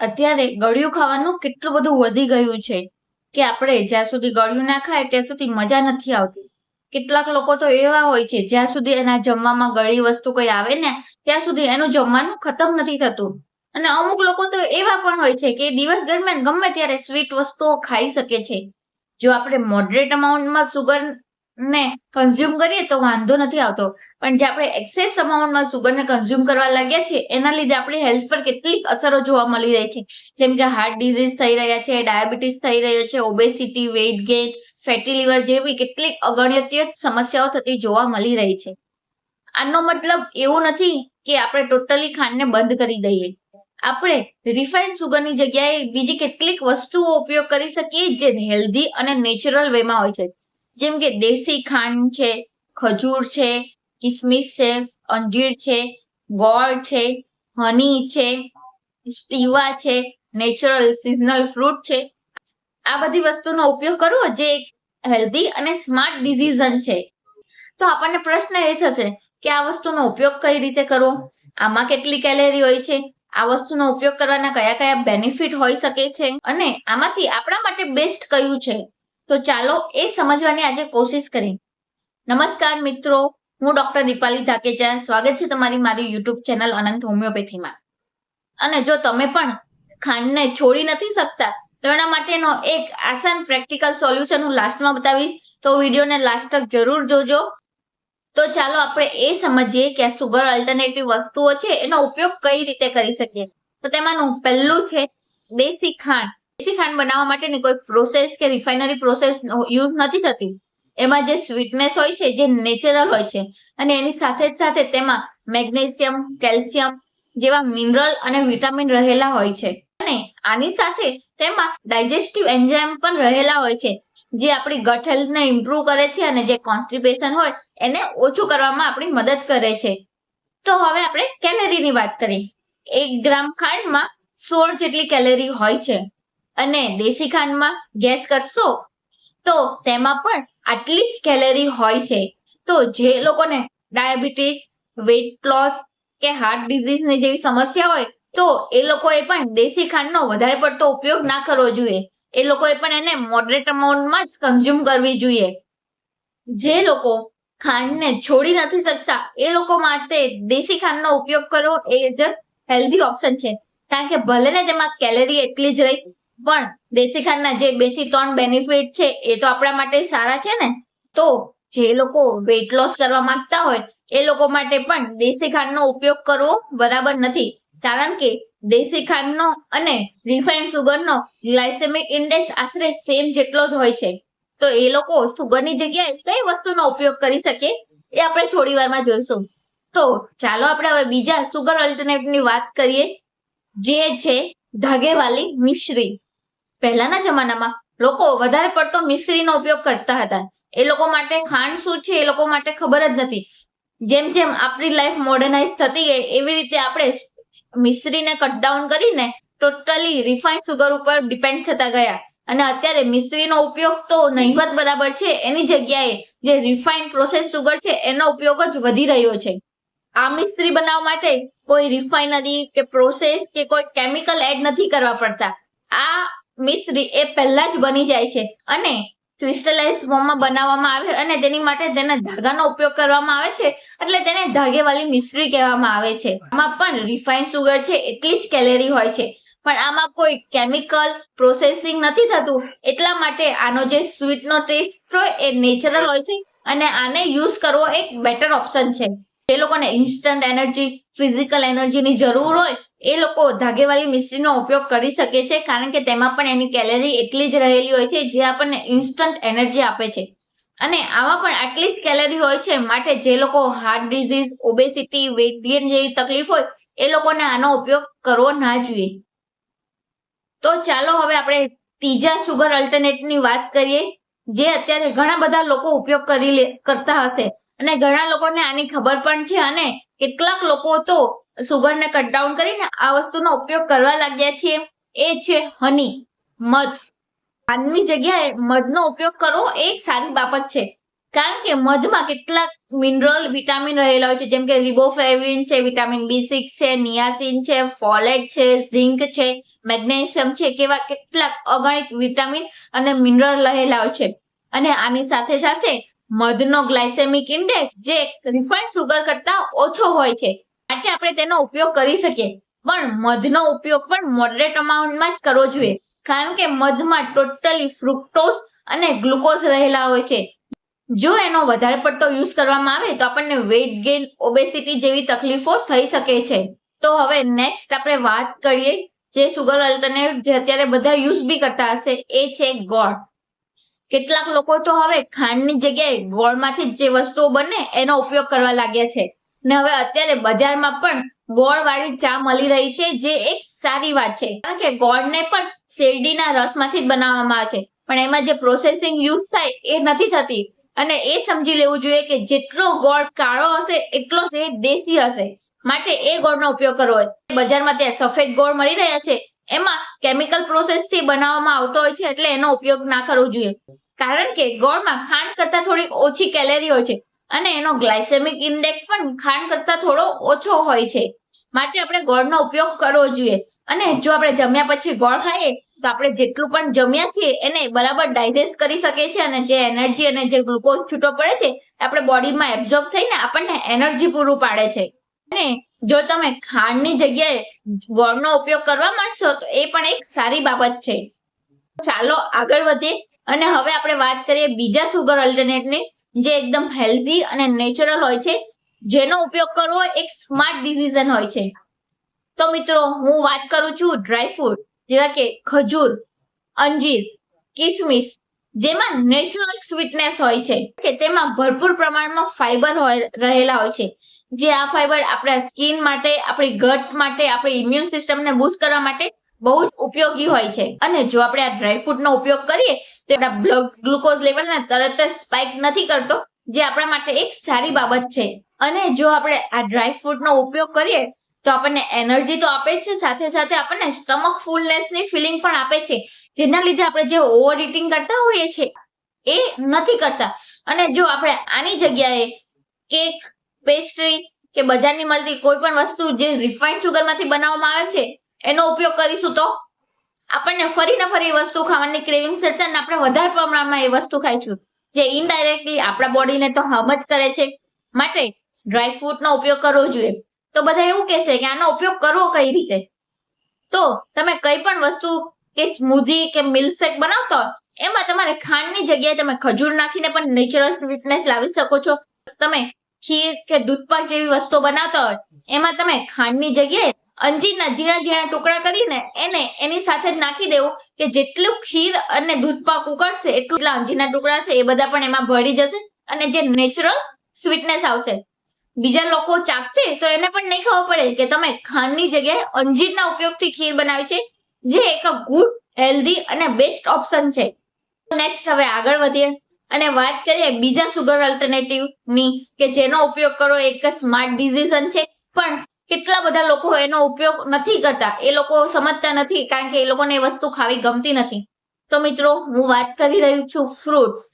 અત્યારે ગળ્યું ખાવાનું કેટલું બધું વધી ગયું છે કે આપણે જ્યાં સુધી ગળ્યું ના ખાય ત્યાં સુધી મજા નથી આવતી. કેટલાક લોકો તો એવા હોય છે, જ્યાં સુધી એના જમવામાં ગળી વસ્તુ કઈ આવે ને, ત્યાં સુધી એનું જમવાનું ખતમ નથી થતું. અને અમુક લોકો તો એવા પણ હોય છે કે દિવસ દરમિયાન ગમે ત્યારે સ્વીટ વસ્તુઓ ખાઈ શકે છે. જો આપણે મોડરેટ અમાઉન્ટમાં સુગર ને કન્ઝ્યુમ કરીએ તો વાંધો નથી આવતો. પણ જે આપણે એક્સેસ અમાઉન્ટમાં સુગરને કન્ઝ્યુમ કરવા લાગ્યા છે એના લીધે આપણી હેલ્થ પર કેટલીક અસરો જોવા મળી રહી છે. જેમ કે હાર્ટ ડિઝીઝ થઈ રહ્યા છે ડાયાબિટીસ થઈ રહ્યો છે obesity weight gain fatty liver જેવી કેટલીક અગણ્યત્ય સમસ્યાઓ થતી જોવા મળી રહી છે. આનો મતલબ એવું નથી કે આપણે ટોટલી ખાંડને બંધ કરી દઈએ. આપણે રિફાઇન સુગરની જગ્યાએ બીજી કેટલીક વસ્તુઓ ઉપયોગ કરી શકીએ જે હેલ્ધી અને નેચરલ વેમાં હોય છે. જેમ કે દેશી ખાંડ છે, ખજૂર છે, કિસમિસ છે, અંજીર છે, ગોળ છે, હની છે, સ્ટીવા છે, નેચરલ સિઝનલ ફ્રૂટ છે. આ બધી વસ્તુનો ઉપયોગ કરવો જે હેલ્ધી અને સ્માર્ટ ડિસિઝન છે. તો આપણને પ્રશ્ન એ થશે કે આ વસ્તુનો ઉપયોગ કઈ રીતે કરવો? આમાં કેટલી કેલેરી હોય છે? આ વસ્તુનો ઉપયોગ કરવાના કયા કયા બેનિફિટ હોઈ શકે છે? અને આમાંથી આપણા માટે બેસ્ટ કયું છે? તો ચાલો એ સમજવાની આજે કોશિશ કરી નમસ્કાર મિત્રો, હું ડોક્ટર દીપાલી ધાકેચા સ્વાગત છે તમારી મારી યુટ્યુબ ચેનલ અનંત હોમિયોપેથીમાં. અને જો તમે પણ ખાંડને છોડી નથી શકતા, તો એના માટેનો એક આસાન પ્રેક્ટિકલ સોલ્યુશન હું લાસ્ટમાં બતાવી તો વિડીયોને લાસ્ટ તક જરૂર જોજો. તો ચાલો આપણે એ સમજીએ કે આ સુગર અલ્ટરનેટિવ વસ્તુઓ છે, એનો ઉપયોગ કઈ રીતે કરી શકીએ? તો તેમાંનું પહેલું છે દેશી ખાંડ. દેશી ખાંડ બનાવવા માટેની કોઈ પ્રોસેસ કે રિફાઇનરી પ્રોસેસ યુઝ નથી થતી. એમાં જે સ્વીટનેસ હોય છે, જે નેચરલ હોય છે, અને એની સાથે જ સાથે તેમાં મેગ્નેશિયમ કેલ્શિયમ જેવા મિનરલ અને વિટામિન રહેલા હોય છે. અને આની સાથે તેમાં ડાયજેસ્ટિવ એન્ઝાઇમ પણ રહેલા હોય છે, જે આપણી ગટ હેલ્થને ઇમ્પ્રૂવ કરે છે અને જે કોન્સ્ટિપેશન હોય, એને ઓછું કરવામાં આપણી મદદ કરે છે. તો હવે આપણે કેલેરીની વાત કરીએ. એક ગ્રામ ખાંડમાં સોળ જેટલી કેલેરી હોય છે. અને દેશી ખાંડમાં ગેસ કરશો, તો તેમાં પણ આટલી જ કેલેરી હોય છે. તો જે લોકોને ડાયાબિટીસ વેઇટ લોસ કે હાર્ટ ડિઝીઝની જેવી સમસ્યા હોય, તો એ લોકોએ પણ દેશી ખાંડનો વધારે પડતો ઉપયોગ ના કરવો જોઈએ. એ લોકોએ પણ એને મોડરેટ અમાઉન્ટમાં જ કન્ઝ્યુમ કરવી જોઈએ. જે લોકો ખાંડને છોડી નથી શકતા, એ લોકો માટે દેશી ખાંડનો ઉપયોગ કરવો એ જ હેલ્ધી ઓપ્શન છે. કારણ કે ભલે ને તેમાં કેલેરી એટલી જ રહી પણ દેશી ખાંડના જે બેથી ત્રણ બેનિફિટ છે, એ તો આપણા માટે સારા છે ને? તો જે લોકો વેઇટ લોસ કરવા માંગતા હોય, એ લોકો માટે પણ દેશી ખાંડનો ઉપયોગ કરવો બરાબર નથી. કારણ કે દેશી ખાંડનો અને રિફાઇન્ડ સુગરનો ગ્લાયસેમિક ઇન્ડેક્સ આશરે સેમ જેટલો જ હોય છે. તો એ લોકો સુગરની જગ્યાએ કઈ વસ્તુનો ઉપયોગ કરી શકે, એ આપણે થોડી વારમાં જોઈશું. તો ચાલો આપણે હવે બીજા સુગર અલ્ટરનેટિવની વાત કરીએ. જે છે ધાગેવાલી મિશ્રી. પહેલાના જમાનામાં લોકો વધારે પડતો મિશ્રીનો ઉપયોગ કરતા હતા. એ લોકો માટે ખાંડ શું છે એ લોકો માટે ખબર જ નથી. જેમ જેમ આપણી લાઈફ મોડર્નાઇઝ થતી ગઈ એવી રીતે આપણે મિશ્રીને કટ ડાઉન કરીને ટોટલી રિફાઇન સુગર ઉપર ડિપેન્ડ થતા ગયા. અને અત્યારે મિશ્રીનો ઉપયોગ તો નહિવત બરાબર છે. એની જગ્યાએ જે રિફાઇન પ્રોસેસ સુગર છે એનો ઉપયોગ જ વધી રહ્યો છે. આ મિશ્રી બનાવવા માટે કોઈ રિફાઇનરી કે પ્રોસેસ કે કોઈ કેમિકલ એડ નથી કરવા પડતા. આ મિશ્રી એ પહેલા જ બની જાય છે અને ક્રિસ્ટલાઇઝ ફોર્મમાં બનાવવામાં આવે અને તેની માટે તેના ધાગાનો ઉપયોગ કરવામાં આવે છે એટલે તેને ધાગેવાળી મિશ્રી કહેવામાં આવે છે. આમાં પણ રિફાઇન્ડ સુગર છે એટલી જ કેલેરી હોય છે. પણ આમાં કોઈ કેમિકલ પ્રોસેસિંગ નથી થતું. એટલા માટે આનો જે સ્વીટનો ટેસ્ટ હોય એ નેચરલ હોય છે અને આને યુઝ કરવો એક બેટર ઓપ્શન છે. જે લોકોને ઇન્સ્ટન્ટ એનર્જી ફિઝિકલ એનર્જીની જરૂર હોય, એ લોકો ધાગેવાળી મિશ્રીનો ઉપયોગ કરી શકે છે, કારણ કે તેમાં પણ એની કેલેરી એટલી જ રહેલી હોય છે, જે આપણને ઇન્સ્ટન્ટ એનર્જી આપે છે. અને આમાં પણ આટલી જ કેલેરી હોય છે, માટે જે લોકો heart disease obesity weight gain જેવી તકલીફ હોય, એ લોકોને આનો ઉપયોગ કરવો ના જોઈએ. તો ચાલો હવે આપણે ત્રીજા સુગર અલ્ટરનેટની વાત કરીએ, જે અત્યારે ઘણા બધા લોકો ઉપયોગ કરી કરતા હશે. અને ઘણા લોકોને આની ખબર પણ છે અને કેટલાક લોકો તો સુગરને કટ ડાઉન કરીને આ વસ્તુનો ઉપયોગ કરવા લાગ્યા છે. એ છે હની મધ. આની જગ્યાએ મધનો ઉપયોગ કરવો એ એક સારી બાબત છે. કારણ કે મધમાં કેટલાક મિનરલ વિટામિન રહેલા હોય છે. જેમ કે રિબોફ્લેવિન છે વિટામિન બી સિક્સ છે નિયાસિન છે ફોલેટ છે ઝિંક છે મેગ્નેશિયમ છે કેવા કેટલાક અગણિત વિટામિન અને મિનરલ રહેલા હોય છે. અને આની સાથે સાથે મધનો ગ્લાયસેમિક ઇન્ડેક્સ જે રિફાઇન્ડ સુગર કરતા ઓછો હોય છે. માટે આપણે તેનો ઉપયોગ કરી શકીએ. પણ મધનો ઉપયોગ પણ મોડરેટ અમાઉન્ટમાં જ કરવો જોઈએ. કારણ કે મધમાં ટોટલી ફ્રુક્ટોઝ અને ગ્લુકોઝ રહેલા હોય છે. જો એનો વધારે પડતો યુઝ કરવામાં આવે તો આપણને વેઇટ ગેઇન ઓબેસિટી જેવી તકલીફો થઈ શકે છે. તો હવે નેક્સ્ટ આપણે વાત કરીએ જે સુગર અલ્ટરનેટ જે અત્યારે બધા યુઝ બી કરતા હશે, એ છે ગોળ. કેટલાક લોકો તો હવે ખાંડની જગ્યાએ ગોળમાંથી જ વસ્તુઓ બને એનો ઉપયોગ કરવા લાગ્યા છે. ને હવે અત્યારે બજારમાં પણ ગોળ વાળી ચા મળી રહી છે, જે એક સારી વાત છે. કારણ કે ગોળને પણ શેરડીના રસમાંથી જ બનાવવામાં આવે છે. પણ એમાં જે પ્રોસેસિંગ યુઝ થાય એ નથી થતી. અને એ સમજી લેવું જોઈએ કે જેટલો ગોળ કાળો હશે, એટલો જ એ દેશી હશે. માટે એ ગોળનો ઉપયોગ કરવો હોય. બજારમાં ત્યાં સફેદ ગોળ મળી રહ્યા છે. એમાં કેમિકલ પ્રોસેસથી બનાવવામાં આવતો હોય છે એટલે એનો ઉપયોગ ના કરવો જોઈએ. કારણ કે ગોળમાં ખાંડ કરતા થોડી ઓછી કેલેરી હોય છે અને એનો ગ્લાયસેમિક ઇન્ડેક્સ પણ ખાંડ કરતા થોડો ઓછો હોય છે. માટે આપણે ગોળનો ઉપયોગ કરવો જોઈએ. અને જો આપણે જમ્યા પછી ગોળ ખાઈએ, તો આપણે જેટલું પણ જમ્યા છીએ એને બરાબર ડાયજેસ્ટ કરી શકીએ છીએ અને જે એનર્જી અને જે ગ્લુકોઝ છૂટો પડે છે આપણે બોડીમાં એબ્ઝોર્બ થઈને આપણને એનર્જી પૂરું પાડે છે. અને જો તમે ખાંડની જગ્યાએ ગોળનો ઉપયોગ કરવા માંગશો તો એ પણ એક સારી બાબત છે. ચાલો આગળ વધીએ. અને હવે આપણે વાત કરીએ બીજા સુગર અલ્ટરનેટની જે એકદમ હેલ્ધી અને નેચરલ હોય છે. જેનો ઉપયોગ કરવો એક સ્માર્ટ ડિસિઝન હોય છે. તો મિત્રો, હું વાત કરું છું ડ્રાય ફ્રૂટ જેવા કે ખજૂર, અંજીર, કિસમિસ, જેમાં નેચરલ સ્વીટનેસ હોય છે. કે તેમાં ભરપૂર પ્રમાણમાં ફાઈબર રહેલા હોય છે. જે આ ફાઈબર આપણા સ્કિન માટે, આપણી ગટ માટે, આપણી ઇમ્યુન સિસ્ટમને બૂસ્ટ કરવા માટે બહુ જ ઉપયોગી હોય છે. અને જો આપણે આ ડ્રાય ફ્રૂટનો ઉપયોગ કરીએ, તો આપણા બ્લડ ગ્લુકોઝ લેવલને તરત જ સ્પાઇક નથી કરતો, જે આપણા માટે એક સારી બાબત છે. અને જો આપણે આ ડ્રાય ફ્રૂટનો ઉપયોગ કરીએ, તો આપણને એનર્જી તો આપે છે, સાથે સાથે આપણને સ્ટમક ફૂલનેસની ફિલિંગ પણ આપે છે. જેના લીધે આપણે જે ઓવર ઇટિંગ કરતા હોઈએ છીએ, એ નથી કરતા. અને જો આપણે આની જગ્યાએ કેક પેસ્ટ્રી કે બજારની મળતી કોઈ પણ વસ્તુ જે રિફાઇન્ડ સુગરમાંથી બનાવવામાં આવે છે, એનો ઉપયોગ કરીશું તો? આપણને ફરી ને ફરી વસ્તુ ખાવાની ક્રેવિંગ થશે અને આપણે વધારે પ્રમાણમાં એ વસ્તુ ખાઈશું જે ઇનડાયરેક્ટલી આપણા બોડીને તો હાર્મ જ કરે છે. માટે ડ્રાય ફ્રૂટનો ઉપયોગ કરવો જોઈએ. તો બધા એવું કહેશે કે આનો ઉપયોગ કરવો કઈ રીતે? તો તમે કઈ પણ વસ્તુ કે સ્મૂધી કે મિલ્કશેક બનાવતા હોય, એમાં તમારે ખાંડની જગ્યાએ તમે ખજૂર નાખીને પણ નેચરલ સ્વીટનેસ લાવી શકો છો. તમે ખીર કે દૂધપાક જેવી વસ્તુઓ બનાવતા હોય, એમાં તમે ખાંડની જગ્યાએ અંજીરના ઝીણા ઝીણા ટુકડા કરીને એને એની સાથે જ નાખી દેવું કે જેટલું ખીર અને દૂધપાક ઉકળશે, એટલું અંજીરના ટુકડા છે એ બધા પણ એમાં ભળી જશે અને જે નેચરલ સ્વીટનેસ આવશે. બીજા લોકો ચાખશે તો એને પણ નહીં ખબર પડે કે તમે ખાંડની જગ્યાએ અંજીરના ઉપયોગથી ખીર બનાવી છે, જે એક ગુડ હેલ્ધી અને બેસ્ટ ઓપ્શન છે. નેક્સ્ટ હવે આગળ વધીએ. અને વાત કરીએ બીજા સુગર અલ્ટરનેટિવની કે જેનો ઉપયોગ કરવો એક સ્માર્ટ ડિસિઝન છે. પણ કેટલા બધા લોકો એનો ઉપયોગ નથી કરતા. એ લોકો સમજતા નથી કારણ કે એ લોકોને એ વસ્તુ ખાવી ગમતી નથી. તો મિત્રો, હું વાત કરી રહી છું ફ્રૂટ્સ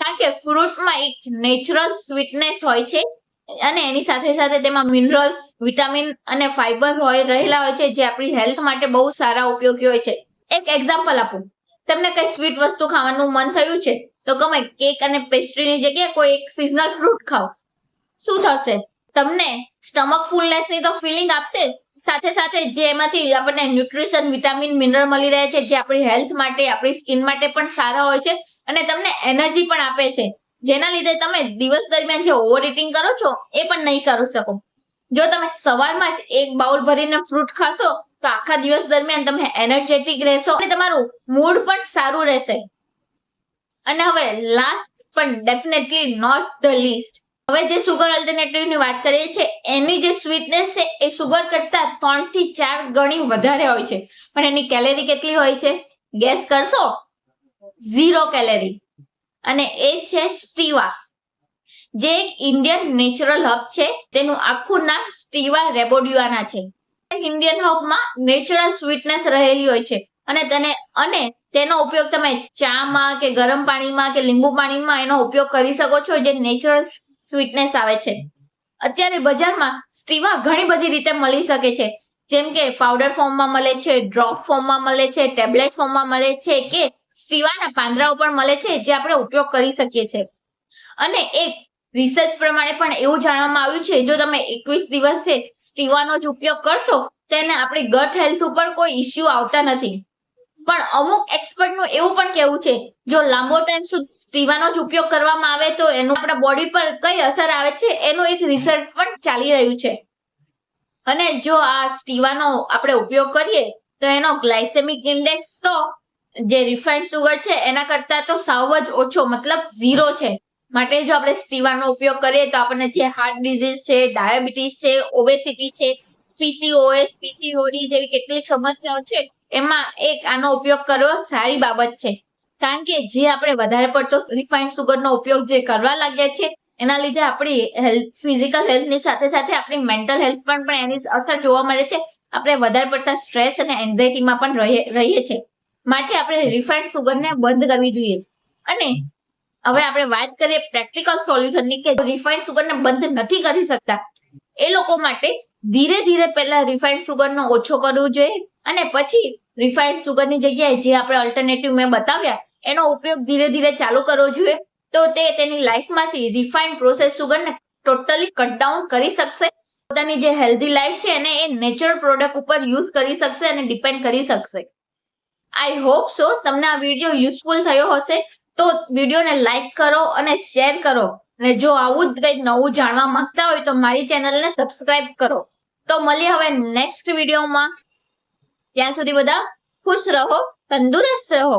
કારણ કે ફ્રૂટમાં એક નેચરલ સ્વીટનેસ હોય છે અને એની સાથે સાથે તેમાં મિનરલ વિટામિન અને ફાઈબર હોય રહેલા હોય છે જે આપણી હેલ્થ માટે બહુ સારા ઉપયોગી હોય છે. એક એક્ઝામ્પલ આપું. તમને કઈ સ્વીટ વસ્તુ ખાવાનું મન થયું છે? તો ગમે કેક અને પેસ્ટ્રીની જગ્યાએ કોઈ એક સિઝનલ ફ્રૂટ ખાઓ. શું થશે? તમને સ્ટમક ફૂલનેસની તો ફિલિંગ આપશે. સાથે સાથે જે એમાંથી આપણને ન્યુટ્રિશન વિટામિન મિનરલ મળી રહે છે, જે આપણી હેલ્થ માટે, આપણી સ્કિન માટે પણ સારા હોય છે અને તમને એનર્જી પણ આપે છે. જેના લીધે તમે દિવસ દરમિયાન જે ઓવર ઇટિંગ કરો છો, એ પણ નહીં કરી શકો. જો તમે સવારમાં જ એક બાઉલ ભરીને ફ્રૂટ ખાશો, તો આખા દિવસ દરમિયાન તમે એનર્જેટિક રહેશો અને તમારું મૂડ પણ સારું રહેશે. અને હવે લાસ્ટ પણ ડેફિનેટલી નોટ ધ લીસ્ટ હવે જે સુગર અલ્ટરનેટિવની વાત કરીએ છીએ, એની જે સ્વીટનેસ છે, એ સુગર કરતા ત્રણથી ચાર ગણી વધારે હોય છે. પણ એની કેલેરી કેટલી હોય છે? ગેસ કરશો? ઝીરો કેલેરી અને એ છે સ્ટીવા. જે એક ઇન્ડિયન નેચરલ હબ છે, તેનું આખું નામ સ્ટીવા રેબોડ્યુઆના છે. ઇન્ડિયન હબમાં નેચરલ સ્વીટનેસ રહેલી હોય છે. અને તેને, અને તેનો ઉપયોગ તમે ચામાં કે ગરમ પાણીમાં કે લીંબુ પાણીમાં એનો ઉપયોગ કરી શકો છો, જે નેચરલ સ્વીટનેસ આવે છે. અત્યારે બજારમાં સ્ટીવા ઘણી બધી રીતે મળી શકે છે. જેમ કે પાવડર ફોર્મમાં મળે છે ડ્રોપ ફોર્મમાં મળે છે ટેબ્લેટ ફોર્મમાં મળે છે કે સ્ટીવાના પાંદડાઓ પણ મળે છે, જે આપણે ઉપયોગ કરી શકીએ છીએ. અને એક રિસર્ચ પ્રમાણે પણ એવું જાણવામાં આવ્યું છે, જો તમે એકવીસ દિવસે સ્ટીવાનો જ ઉપયોગ કરશો, તેને આપણી ગટ હેલ્થ ઉપર કોઈ ઇસ્યુ આવતા નથી. પણ અમુક એક્સપર્ટનું એવું પણ કહેવું છે, જો લાંબો ટાઈમ સુધી સ્ટીવાનો જ ઉપયોગ કરવામાં આવે તો એનું આપણા બોડી પર કઈ અસર આવે છે, એનું એક રિસર્ચ પણ ચાલી રહ્યું છે. અને જો આ સ્ટીવાનો આપણે ઉપયોગ કરીએ, તો એનો ગ્લાયસેમિક ઇન્ડેક્સ તો જે રિફાઇન્ડ સુગર છે, એના કરતા તો સાવ જ ઓછો, મતલબ ઝીરો છે. માટે જો આપણે સ્ટીવાનો ઉપયોગ કરીએ તો આપણને જે હાર્ટ ડિઝીઝ છે ડાયાબિટીસ છે ઓબેસિટી છે પીસીઓએસ પીસીઓડી જેવી કેટલીક સમસ્યાઓ છે એમાં એક આનો ઉપયોગ કરવો સારી બાબત છે. કારણ કે જે આપણે વધારે પડતો રિફાઇન્ડ સુગરનો ઉપયોગ જે કરવા લાગ્યા છે, એના લીધે આપણી હેલ્થ ફિઝિકલ હેલ્થની સાથે સાથે આપણી મેન્ટલ હેલ્થ પણ પણ એની અસર જોવા મળે છે. આપણે વધારે પડતા સ્ટ્રેસ અને એન્ઝાઇટીમાં પણ રહીએ છીએ. માટે આપણે રિફાઇન્ડ સુગરને બંધ કરવી જોઈએ. અને હવે આપણે વાત કરીએ પ્રેક્ટિકલ સોલ્યુશનની કે રિફાઇન્ડ સુગરને બંધ નથી કરી શકતા. એ લોકો માટે ધીરે ધીરે પહેલા રિફાઇન્ડ સુગરનો ઓછો કરવો જોઈએ. અને પછી રિફાઇન્ડ સુગરની જગ્યાએ જે આપણે અલ્ટરનેટિવ મેં બતાવ્યા, એનો ઉપયોગ ધીરે ધીરે ચાલુ કરવો જોઈએ. તો તે તેની લાઈફમાંથી રિફાઇન્ડ પ્રોસેસ સુગરને ટોટલી કટ ડાઉન કરી શકશે. પોતાની જે હેલ્ધી લાઈફ છે એને એ નેચરલ પ્રોડક્ટ ઉપર યુઝ કરી શકશે અને ડિપેન્ડ કરી શકશે. આઈ હોપ સો તમને આ વીડિયો યુઝફુલ થયો હશે. તો વિડીયોને લાઈક કરો અને શેર કરો. અને જો આવું જ કંઈક નવું જાણવા માંગતા હોય તો મારી ચેનલને સબસ્ક્રાઇબ કરો. તો મળીએ હવે નેક્સ્ટ વિડીયોમાં ત્યાં સુધી બધા ખુશ રહો તંદુરસ્ત રહો.